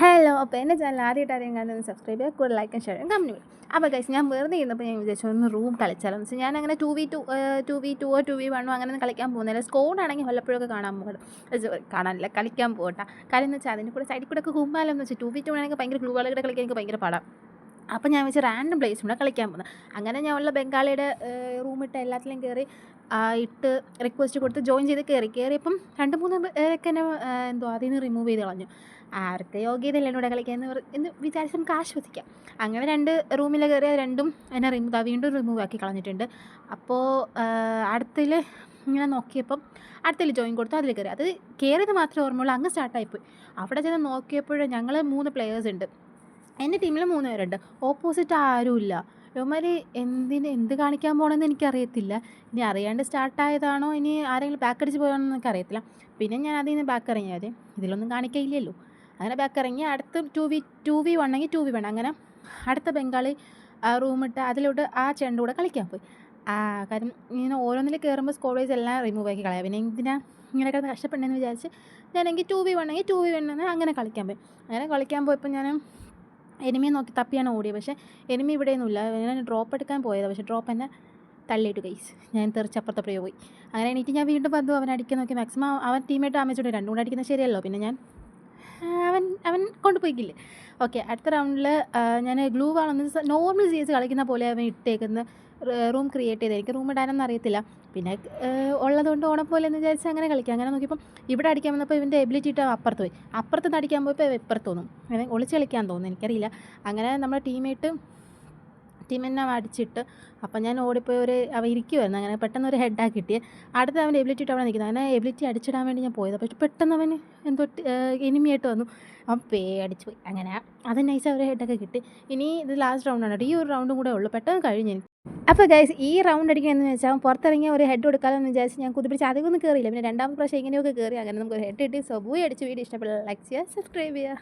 Hello അപ്പോൾ എന്റെ channel ആദ്യമായിട്ട് ആരെയും കാണുന്നത് സബ്സ്ക്രൈബ് ചെയ്യുക. കൂടുതൽ ലൈക്കും ഷെയർ ചെയ്യും അപ്പോൾ കഴിച്ച് ഞാൻ വെറുതെ ഇരുന്നപ്പോൾ ഞാൻ വിചാരിച്ചു ഒന്ന് റൂം കളിച്ചാലോ എന്ന്. വെച്ചാൽ ഞാൻ അങ്ങനെ two v two two v two two v വണ്ണോ അങ്ങനെ കളിക്കാൻ പോകുന്നില്ല. സ്കോഡാണെങ്കിൽ വല്ലപ്പോഴൊക്കെ കാണാൻ പോകും കാണാനില്ല കളിക്കാൻ പോകട്ടെ കാര്യം എന്ന് വെച്ചാൽ അതിന്റെ കൂടെ സൈഡിൽ കൂടെ ഒക്കെ കുമ്പാലം എന്ന് വെച്ചാൽ ടു വി ടു ആണെങ്കിൽ ഭയങ്കര ഗ്ലൂ കളിയുടെ കളിക്കാൻ എനിക്ക് ഭയങ്കര പാടാം. അപ്പോൾ ഞാൻ വെച്ച് റാൻഡം പ്ലേസ് കൂടെ കളിക്കാൻ പോകുന്നത് അങ്ങനെ ഞാൻ ഉള്ള ബംഗാളിയുടെ റൂമിട്ട് എല്ലാത്തിലും കയറി ആ, ഇട്ട് റിക്വസ്റ്റ് കൊടുത്ത് ജോയിൻ ചെയ്ത് കയറി കയറിയപ്പം രണ്ട് മൂന്ന് പേരൊക്കെ എന്നെ എന്തോ അതിൽ നിന്ന് റിമൂവ് ചെയ്ത് കളഞ്ഞു. ആർക്ക് യോഗ്യതയില്ല ഇവിടെ കളിക്കാൻ എന്ന് എന്ന് വിചാരിച്ച് നമുക്ക് ആശ്വസിക്കാം. അങ്ങനെ രണ്ട് റൂമിൽ കയറിയ രണ്ടും എന്നെ റിമൂവ് വീണ്ടും റിമൂവ് ആക്കി കളഞ്ഞിട്ടുണ്ട്. അപ്പോൾ അടുത്തിൽ ഇങ്ങനെ നോക്കിയപ്പം അടുത്തിൽ ജോയിൻ കൊടുത്തു അതിൽ കയറി അത് കയറിയത് മാത്രമേ ഓർമ്മയുള്ളൂ അങ്ങ് സ്റ്റാർട്ടായിപ്പോയി അവിടെ ചെന്ന് നോക്കിയപ്പോഴും ഞങ്ങൾ മൂന്ന് പ്ലെയേഴ്സ് ഉണ്ട്. എന്റെ ടീമിൽ മൂന്ന് പേരുണ്ട്. ഓപ്പോസിറ്റ് ആരുമില്ല. ഇവന്മാർ എന്തിന് എന്ത് കാണിക്കാൻ പോകണമെന്ന് എനിക്കറിയത്തില്ല. ഇനി അറിയാണ്ട് സ്റ്റാർട്ടായതാണോ ഇനി ആരെങ്കിലും ബാക്ക് അടിച്ച് പോയാണോ എന്ന് എനിക്കറിയത്തില്ല. പിന്നെ ഞാൻ അതിൽ നിന്ന് ബാക്ക് ഇറങ്ങിയത് ഇതിലൊന്നും കാണിക്കയില്ലല്ലോ. അങ്ങനെ ബാക്ക് ഇറങ്ങി. അടുത്ത് ടു വി ടു വി വണ്ണെങ്കിൽ ടു വി വേണം. അങ്ങനെ അടുത്ത ബംഗാളി റൂമിട്ട് അതിലോട്ട് ആ ചെണ്ട കൂടെ കളിക്കാൻ പോയി. ആ കാര്യം ഇങ്ങനെ ഓരോന്നിൽ കയറുമ്പോൾ വൈസ് എല്ലാം റിമൂവ് ആക്കി കളയാം. പിന്നെ എന്തിനാ ഇങ്ങനെയൊക്കെ കഷ്ടപ്പെടണമെന്ന് വിചാരിച്ച് ഞാനെങ്കിൽ ടു വി വേണമെങ്കിൽ ടു വി വേണമെന്ന് അങ്ങനെ കളിക്കാൻ പോയി. അങ്ങനെ കളിക്കാൻ പോയപ്പോൾ ഞാൻ എനിമിയെ നോക്കി തപ്പിയാണ് ഓടിയത് പക്ഷേ എനിമി ഇവിടെയൊന്നുമില്ല. ഞാൻ ഡ്രോപ്പ് എടുക്കാൻ പോയത്. പക്ഷേ ഡ്രോപ്പ് എന്നെ തള്ളിയിട്ട് ഗൈസ് ഞാൻ തെറിച്ചപ്പുറത്തെ പോയി. അങ്ങനെ എനിക്ക് ഞാൻ വീണ്ടും വന്നു. അവൻ അടിക്കാൻ നോക്കി. മാക്സിമം അവൻ ടീമായിട്ട് അമ്മച്ചോണ്ട് രണ്ടും കൂടെ അടിക്കുന്നത് ശരിയല്ലോ. പിന്നെ ഞാൻ അവൻ അവൻ കൊണ്ടുപോയിക്കില്ലേ? ഓക്കെ അടുത്ത റൗണ്ടിൽ ഞാൻ ഗ്ലൂ വാളൊന്ന് നോർമൽ സി എസ് കളിക്കുന്ന പോലെ അവൻ ഇട്ടേക്കുന്ന റൂം ക്രിയേറ്റ് ചെയ്ത്. എനിക്ക് റൂം ഇടാനൊന്നും അറിയത്തില്ല. പിന്നെ ഉള്ളതുകൊണ്ട് ഓണം പോലെ എന്ന് വിചാരിച്ച് അങ്ങനെ കളിക്കാം. അങ്ങനെ നോക്കിയപ്പം ഇവിടെ അടിക്കാൻ വന്നപ്പോൾ ഇവന്റെ എബിലിറ്റി ഇട്ട് അപ്പുറത്ത് പോയി. അപ്പുറത്ത് നിന്ന് അടിക്കാൻ പോയപ്പോൾ ഇപ്പുറത്ത് തോന്നും. അവൻ ഒളിച്ച് കളിക്കാൻ തോന്നുന്നു എനിക്കറിയില്ല. അങ്ങനെ നമ്മുടെ ടീമേറ്റ് ടീമിനെ അടിച്ചിട്ട് അപ്പം ഞാൻ ഓടിപ്പോയി ഒരു അവ ഇരിക്കുമായിരുന്നു അങ്ങനെ പെട്ടെന്ന് ഒരു ഹെഡാക്കി കിട്ടിയത് അടുത്ത അവന്റെ എബിലിറ്റി അവിടെ നിൽക്കുന്നത് അങ്ങനെ എബിലിറ്റി അടിച്ചിടാൻ വേണ്ടി ഞാൻ പോയത്. പക്ഷെ പെട്ടെന്ന് അവന് എന്തോ എനിമിയായിട്ട് വന്നു. അവൻ പേ അടിച്ചു പോയി. അങ്ങനെ അത് നൈസ് ഒരു ഹെഡൊക്കെ കിട്ടി. ഇനി ഇത് ലാസ്റ്റ് റൗണ്ടാണ് ഈ ഒരു റൗണ്ടും കൂടെ ഉള്ളൂ. പെട്ടെന്ന് കഴിഞ്ഞു അപ്പോൾ ഗൈസ് ഈ റൗണ്ട് അടിക്കുകയെന്ന് വെച്ചാൽ പുറത്തിറങ്ങിയ ഒരു ഹെഡ് കൊടുക്കാമെന്ന് വിചാരിച്ച് ഞാൻ കുതിപ്പിടിച്ച് അധികം ഒന്നും കയറിയില്ല പിന്നെ രണ്ടാമത്തെ പ്രാവശ്യം ഇങ്ങനെയൊക്കെ കയറി അങ്ങനെ നമുക്ക് ഒരു ഹെഡ് കിട്ടി. സോ അടിച്ച് വീഡിയോ ഇഷ്ടപ്പെടില്ല ലൈക്ക് ചെയ്യുക സബ്സ്ക്രൈബ് ചെയ്യുക.